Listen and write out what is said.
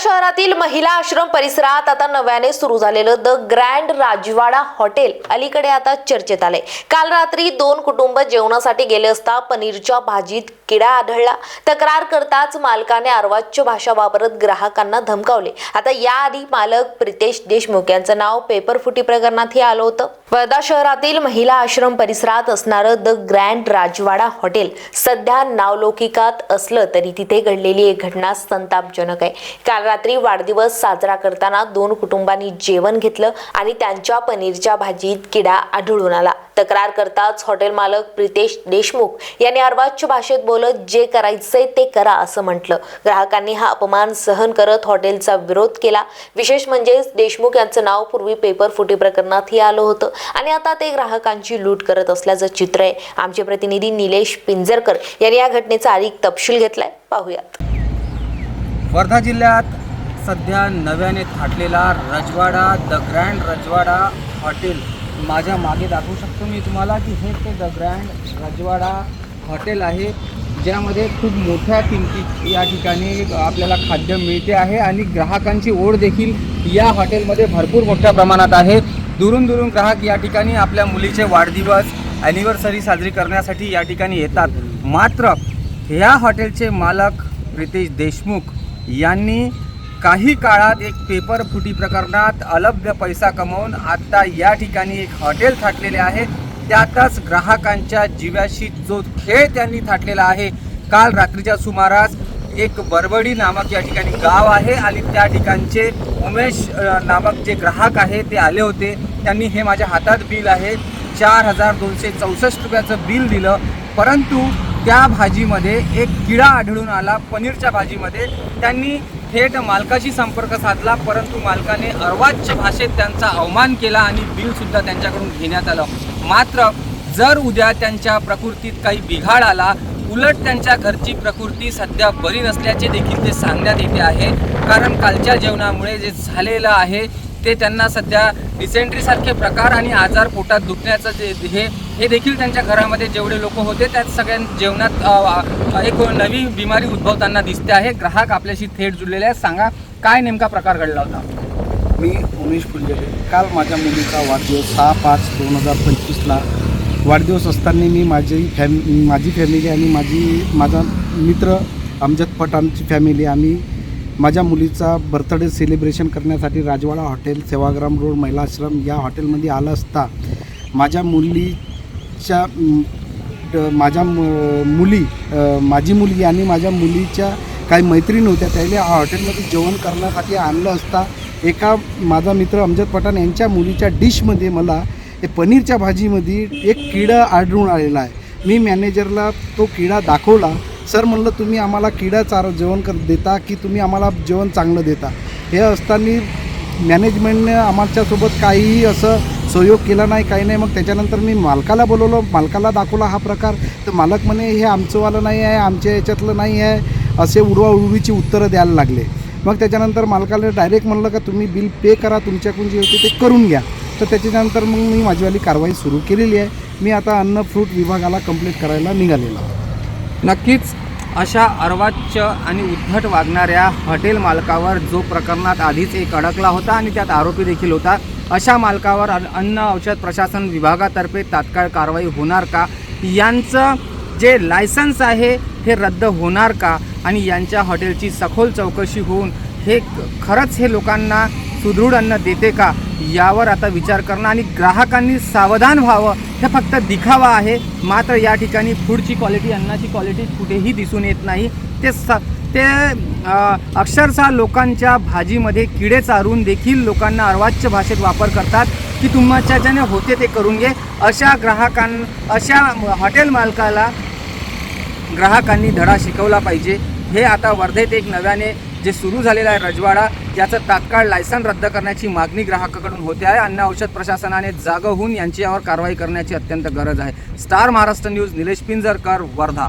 शहरातील महिला आश्रम परिसरात आता नव्याने सुरू झालेलं द ग्रँड राजवाडा हॉटेल. अलीकडे आता चर्चेत आलंय. काल रात्री दोन कुटुंब जेवणासाठी गेले असता पनीरच्या भाजीत किडा आढळला. तक्रार करताच मालकाने अर्वाच्य भाषा वापरत ग्राहकांना धमकावले. आता याआधी मालक प्रितेश देशमुख यांचं नाव पेपर फुटी प्रकरणातही आलं होतं. वर्धा शहरातील महिला आश्रम परिसरात असणारं द ग्रँड राजवाडा हॉटेल सध्या नावलौकिकात असलं तरी तिथे घडलेली एक घटना संतापजनक आहे. काल रात्री वाढदिवस साजरा करताना दोन कुटुंबांनी जेवण घेतलं आणि त्यांच्या पनीरच्या भाजीत किडा आढळून आला. तक्रार करताच हॉटेल मालक प्रितेश देशमुख यांनी अर्वाच्य भाषेत बोलत जे करायचंय ते करा असं म्हटलं. ग्राहकांनी हा अपमान सहन करत हॉटेलचा विरोध केला. विशेष म्हणजे देशमुख यांचं नाव पूर्वी पेपर फुटी प्रकरणातही आलं होतं आणि आता ते ग्राहकांची लूट करत असल्याचं चित्र आहे. आमचे प्रतिनिधी निलेश पिंजरकर यांनी या घटनेचा अधिक तपशील घेतलाय. पाहूयात. वर्धा जिल्ह्यात सध्या नव्याने थाटलेला Rajwada the grand Rajwada hotel माझ्या मागे दाखवू शकतो मी तुम्हाला की हे ते द ग्रँड रजवाडा हॉटेल आहे ज्यामध्ये खूप मोठ्या किमतीत या ठिकाणी आपल्याला खाद्य मिळते आहे आणि ग्राहकांची ओढ देखील या हॉटेलमध्ये भरपूर मोठ्या प्रमाणात आहे. दुरून दुरून ग्राहक या ठिकाणी आपल्या मुलीचे वाढदिवस ॲनिव्हर्सरी साजरी करण्यासाठी या ठिकाणी येतात. मात्र ह्या हॉटेलचे मालक प्रितेश देशमुख यांनी काही काळात एक पेपर फुटी प्रकरणात अलभ्य पैसा कमवून आता या ठिकाणी एक हॉटेल थाटलेले आहे. त्यातच ग्राहकांच्या जीवाशी जो खेळ त्यांनी थाटलेला आहे. काल रात्रीच्या सुमारास एक बरबडी नामक या ठिकाणी गाव आहे आणि त्या ठिकाणचे उमेश नामक जे ग्राहक आहे ते आले होते. त्यांनी हे माझ्या हातात बिल आहे. चार हजार दोनशे चौसष्ट रुपयाचं बिल दिलं. परंतु त्या भाजीमध्ये एक किडा आढळून आला पनीरच्या भाजीमध्ये. त्यांनी थेट मालकाशी संपर्क साधला परंतु मालकाने अर्वाच्य भाषेत त्यांचा अवमान केला आणि बिलसुद्धा त्यांच्याकडून घेण्यात आलं. मात्र जर उद्या त्यांच्या प्रकृतीत काही बिघाड आला उलट त्यांच्या घरची प्रकृती सध्या बरी नसल्याचे देखील ते सांगण्यात येते आहे. कारण कालच्या जेवणामुळे जे झालेलं आहे ते त्यांना सध्या डिसेंट्रीसारखे प्रकार आणि आजार पोटात दुखण्याचं जे हे हे देखील त्यांच्या घरामध्ये जेवढे लोक होते त्यात सगळ्या जेवणात एक नवी बिमारी उद्भवताना दिसते आहे. ग्राहक आपल्याशी थेट जुळलेले आहेत. सांगा काय नेमका प्रकार घडला होता? मी उमेश फुलझेले काल माझ्या मुलीचा वाढदिवस सहा पाच दोन हजार पंचवीसला. वाढदिवस असताना मी माझी फॅम माझी फॅमिली आणि माझी माझा मित्र अमजद पठाणची फॅमिली आम्ही माझ्या मुलीचा बर्थडे सेलिब्रेशन करण्यासाठी राजवाडा हॉटेल सेवाग्राम रोड महिला आश्रम या हॉटेलमध्ये आलं असता माझ्या मुली म, माझ्या मुली माझी मुलगी आणि माझ्या मुलीच्या काही मैत्रीण होत्या त्याला हॉटेलमध्ये जेवण करण्यासाठी आणलं असता एका माझा मित्र अमजद पठाण यांच्या मुलीच्या डिशमध्ये मला हे पनीरच्या भाजीमध्ये एक किडा आढळून आलेला आहे. मी मॅनेजरला तो किडा दाखवला सर म्हणलं तुम्ही आम्हाला किडा चार जेवण कर देता की तुम्ही आम्हाला जेवण चांगलं देता? हे असताना मॅनेजमेंटने आमच्यासोबत काहीही असं सहयोग केला नाही काही नाही. मग त्याच्यानंतर मी मालकाला बोलवलं. मालकाला दाखवला हा प्रकार. तर मालक म्हणे हे आमचंवालं नाही आहे आमच्या याच्यातलं नाही आहे. असे उडवाउडवीची उत्तरं द्यायला लागले. मग त्याच्यानंतर मालकाला डायरेक्ट म्हणलं का तुम्ही बिल पे करा तुमच्याकडून जे होते ते करून घ्या. तर त्याच्यानंतर मग मी माझीवाली कारवाई सुरू केलेली आहे. मी आता अन्न फ्रूट विभागाला कंप्लीट करायला निघालेलो. नक्कीच अशा अर्वाच्य आणि उद्धट वागणाऱ्या हॉटेल मालकावर जो प्रकरणात आधीच एक अडकला होता आणि त्यात आरोपी देखील होता अशा मालकावर अन्न औषध प्रशासन विभागातर्फे तात्काळ कारवाई होणार का? यांचं जे लायसन्स आहे हे रद्द होणार का? आणि यांच्या हॉटेलची सखोल चौकशी होऊन हे खरंच हे लोकांना सुदृढ अन्न देते का यावर आता विचार करणं आणि ग्राहकांनी सावधान व्हावं हे फक्त दिखावा आहे. मात्र या ठिकाणी फूडची क्वालिटी अन्नाची क्वालिटी कुठेही दिसून येत नाही. ते स ते अक्षरशः लोकांच्या भाजीमध्ये किडे चारून देखील लोकांना अर्वाच्य भाषेत वापर करतात की तुमच्या ज्याने होते ते करून घे. अशा ग्राहकां अशा हॉटेल मालकाला ग्राहकांनी धडा शिकवला पाहिजे. हे आता वर्धेत एक नव्याने जे सुरू झालेलं आहे रजवाडा याचं तात्काळ लायसन रद्द करण्याची मागणी ग्राहकाकडून होते आहे. अन्न औषध प्रशासनाने जागं होऊन यांच्यावर कारवाई करण्याची अत्यंत गरज आहे. Star Maharashtra news Nilesh Pinjarkar Wardha.